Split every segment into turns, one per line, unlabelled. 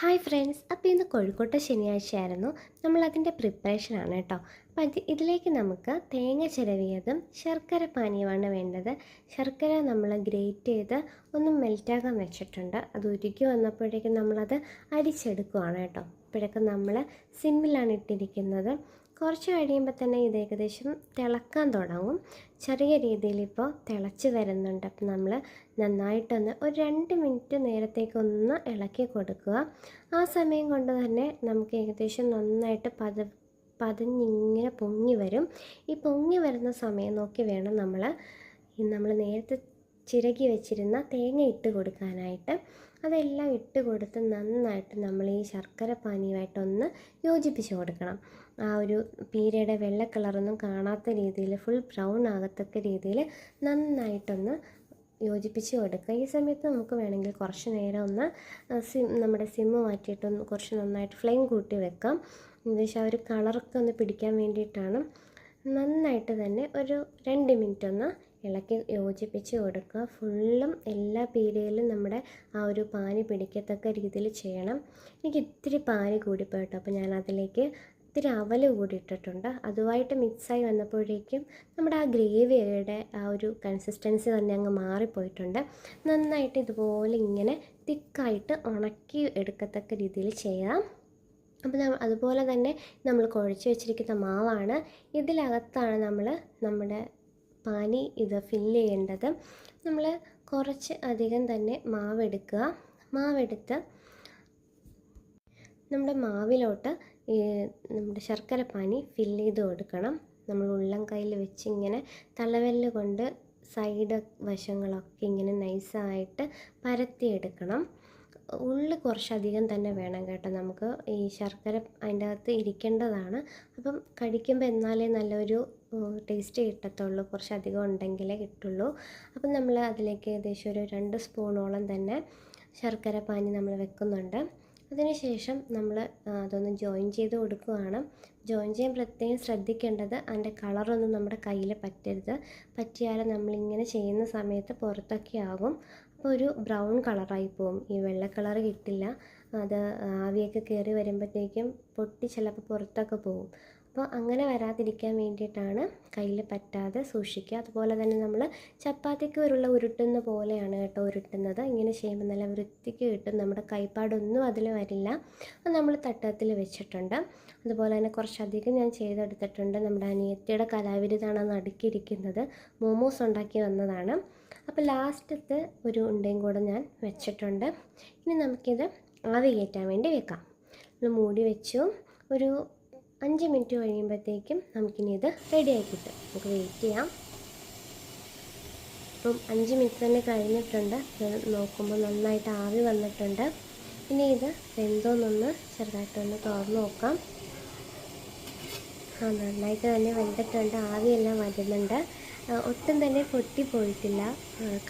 Hi friends അപ്പോൾ ഇന്ന് കോഴിക്കോട്ടെ ശനിയാഴ്ചയായിരുന്നു. നമ്മളതിന്റെ പ്രിപ്പറേഷനാണ് കേട്ടോ. അപ്പം ഇതിലേക്ക് നമുക്ക് തേങ്ങ ചിരവിയതും ശർക്കര പാനീയമാണ് വേണ്ടത്. ശർക്കര നമ്മൾ ഗ്രേറ്റ് ചെയ്ത് ഒന്ന് മെൽറ്റാകാൻ വെച്ചിട്ടുണ്ട്. അത് ഉരുക്കി വന്നപ്പോഴേക്കും നമ്മളത് അരിച്ചെടുക്കുവാണ് കേട്ടോ. ഇപ്പോഴൊക്കെ നമ്മൾ സിമ്മിലാണ് ഇട്ടിരിക്കുന്നത്. കുറച്ച് കഴിയുമ്പോൾ തന്നെ ഇത് ഏകദേശം തിളക്കാൻ തുടങ്ങും. ചെറിയ രീതിയിൽ ഇപ്പോൾ തിളച്ച് വരുന്നുണ്ട്. അപ്പം നമ്മൾ നന്നായിട്ടൊന്ന് ഒരു രണ്ട് മിനിറ്റ് നേരത്തേക്കൊന്ന് ഇളക്കി കൊടുക്കുക. ആ സമയം കൊണ്ട് തന്നെ നമുക്ക് ഏകദേശം നന്നായിട്ട് പത പതിഞ്ഞിങ്ങനെ പൊങ്ങി വരും. ഈ പൊങ്ങി വരുന്ന സമയം നോക്കി വേണം നമ്മൾ നമ്മൾ നേരത്തെ ചിരകി വെച്ചിരുന്ന തേങ്ങ ഇട്ട് കൊടുക്കാനായിട്ട് അതെല്ലാം ഇട്ട് കൊടുത്ത് നന്നായിട്ട് നമ്മൾ ഈ ശർക്കര പാനീയമായിട്ടൊന്ന് യോജിപ്പിച്ച് കൊടുക്കണം. ആ ഒരു പീരയുടെ വെള്ള കളറൊന്നും കാണാത്ത രീതിയിൽ ഫുൾ ബ്രൗൺ ആകത്തക്ക രീതിയിൽ നന്നായിട്ടൊന്ന് യോജിപ്പിച്ച് കൊടുക്കുക. ഈ സമയത്ത് നമുക്ക് വേണമെങ്കിൽ കുറച്ച് നേരം ഒന്ന് സിം നമ്മുടെ സിമ്മ് മാറ്റിയിട്ടൊന്ന് കുറച്ച് നന്നായിട്ട് ഫ്ലെയിം കൂട്ടി വെക്കാം. ഏകദേശം ആ ഒരു കളറൊക്കെ ഒന്ന് പിടിക്കാൻ വേണ്ടിയിട്ടാണ് നന്നായിട്ട് തന്നെ ഒരു രണ്ട് മിനിറ്റ് ഒന്ന് ഇളക്കി യോജിപ്പിച്ച് കൊടുക്കുക. ഫുള്ളും എല്ലാ പീരയിലും നമ്മുടെ ആ ഒരു പാനി പിടിക്കത്തക്ക രീതിയിൽ ചെയ്യണം. എനിക്ക് ഇത്തിരി പാനി കൂടിപ്പോയിട്ടോ അപ്പോൾ ഞാൻ അതിലേക്ക് ഇത്തിരി അവൽ കൂടി ഇട്ടിട്ടുണ്ട്. അതുമായിട്ട് മിക്സായി വന്നപ്പോഴേക്കും നമ്മുടെ ആ ഗ്രേവിയുടെ ആ ഒരു കൺസിസ്റ്റൻസി തന്നെ അങ്ങ് മാറിപ്പോയിട്ടുണ്ട്. നന്നായിട്ട് ഇതുപോലെ ഇങ്ങനെ തിക്കായിട്ട് ഉണക്കി എടുക്കത്തക്ക രീതിയിൽ ചെയ്യാം. അപ്പോൾ അതുപോലെ തന്നെ നമ്മൾ കുഴച്ച് വെച്ചിരിക്കുന്ന മാവാണ്. ഇതിലകത്താണ് നമ്മൾ നമ്മുടെ പാനി ഇത് ഫില്ല് ചെയ്യേണ്ടത്. നമ്മൾ കുറച്ച് അധികം തന്നെ മാവെടുക്കുക. മാവെടുത്ത് നമ്മുടെ മാവിലോട്ട് നമ്മുടെ ശർക്കര പാനി ഫില്ല് ചെയ്ത് കൊടുക്കണം. നമ്മൾ ഉള്ളം കയ്യിൽ വെച്ച് ഇങ്ങനെ തലവെല്ല് കൊണ്ട് സൈഡ് വശങ്ങളൊക്കെ ഇങ്ങനെ നൈസായിട്ട് പരത്തിയെടുക്കണം ഉള്ളി കുറച്ചധികം തന്നെ വേണം കേട്ടോ. നമുക്ക് ഈ ശർക്കര അതിന്റെ അകത്ത് ഇരിക്കേണ്ടതാണ്. അപ്പം കഴിക്കുമ്പോൾ എന്നാലേ നല്ലൊരു ടേസ്റ്റ് കിട്ടത്തുള്ളൂ. കുറച്ചധികം ഉണ്ടെങ്കിലേ കിട്ടുള്ളൂ. അപ്പം നമ്മൾ അതിലേക്ക് ഏകദേശം ഒരു രണ്ട് സ്പൂണോളം തന്നെ ശർക്കര പാനി നമ്മൾ വെക്കുന്നുണ്ട്. അതിനുശേഷം നമ്മൾ അതൊന്ന് ജോയിൻ ചെയ്ത് കൊടുക്കുകയാണ്. ജോയിൻ ചെയ്യാൻ പ്രത്യേകം ശ്രദ്ധിക്കേണ്ടത് അതിന്റെ കളറൊന്നും നമ്മുടെ കയ്യിൽ പറ്റരുത്. പറ്റിയാൽ നമ്മളിങ്ങനെ ചെയ്യുന്ന സമയത്ത് പുറത്തൊക്കെ ആകും. അപ്പോൾ ഒരു ബ്രൗൺ കളറായി പോകും ഈ വെള്ള കളർ കിട്ടില്ല. അത് ആവിയൊക്കെ കയറി വരുമ്പോഴത്തേക്കും പൊട്ടി ചിലപ്പോൾ പുറത്തൊക്കെ പോകും അപ്പോൾ അങ്ങനെ വരാതിരിക്കാൻ വേണ്ടിയിട്ടാണ് കയ്യിൽ പറ്റാതെ സൂക്ഷിക്കുക. അതുപോലെ തന്നെ നമ്മൾ ചപ്പാത്തിക്ക് ഉരുള ഉരുട്ടുന്ന പോലെയാണ് കേട്ടോ ഉരുട്ടുന്നത്. ഇങ്ങനെ ചെയ്യുമ്പോൾ നല്ല വൃത്തിക്ക് കിട്ടും. നമ്മുടെ കൈപ്പാടൊന്നും അതിൽ വരില്ല. അത് നമ്മൾ തട്ടത്തിൽ വെച്ചിട്ടുണ്ട്. അതുപോലെ തന്നെ കുറച്ചധികം ഞാൻ ചെയ്തെടുത്തിട്ടുണ്ട്. നമ്മുടെ അനിയത്തിയുടെ കലാവിരുതാണ് നടുക്കിയിരിക്കുന്നത് മോമോസ് ഉണ്ടാക്കി വന്നതാണ്. അപ്പോൾ ലാസ്റ്റത്തെ ഒരു ഉണ്ടയും കൂടെ ഞാൻ വെച്ചിട്ടുണ്ട്. ഇനി നമുക്കിത് ആവി കയറ്റാൻ വേണ്ടി വെക്കാം. നമ്മൾ മൂടി വെച്ചു. ഒരു അഞ്ച് മിനിറ്റ് കഴിയുമ്പോഴത്തേക്കും നമുക്കിനി ഇത് റെഡിയായി കിട്ടും. നമുക്ക് വെയിറ്റ് ചെയ്യാം. ഇപ്പം അഞ്ച് മിനിറ്റ് തന്നെ കഴിഞ്ഞിട്ടുണ്ട്. നോക്കുമ്പോൾ നന്നായിട്ട് ആവി വന്നിട്ടുണ്ട്. ഇനി ഇത് വെന്തോന്നൊന്ന് ചെറുതായിട്ടൊന്ന് തുറന്ന് നോക്കാം. ആ നന്നായിട്ട് തന്നെ വെന്തിട്ടുണ്ട്. ആവിയെല്ലാം വരുന്നുണ്ട്. ഒട്ടും തന്നെ പൊട്ടിപ്പോയിട്ടില്ല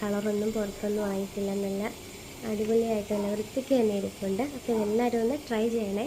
കളറൊന്നും പുറത്തൊന്നും ആയിട്ടില്ല നല്ല അടിപൊളിയായിട്ട് നല്ല വൃത്തിക്ക് തന്നെ ഇരിപ്പുണ്ട്. അപ്പോൾ എല്ലാവരും ഒന്ന് ട്രൈ ചെയ്യണേ.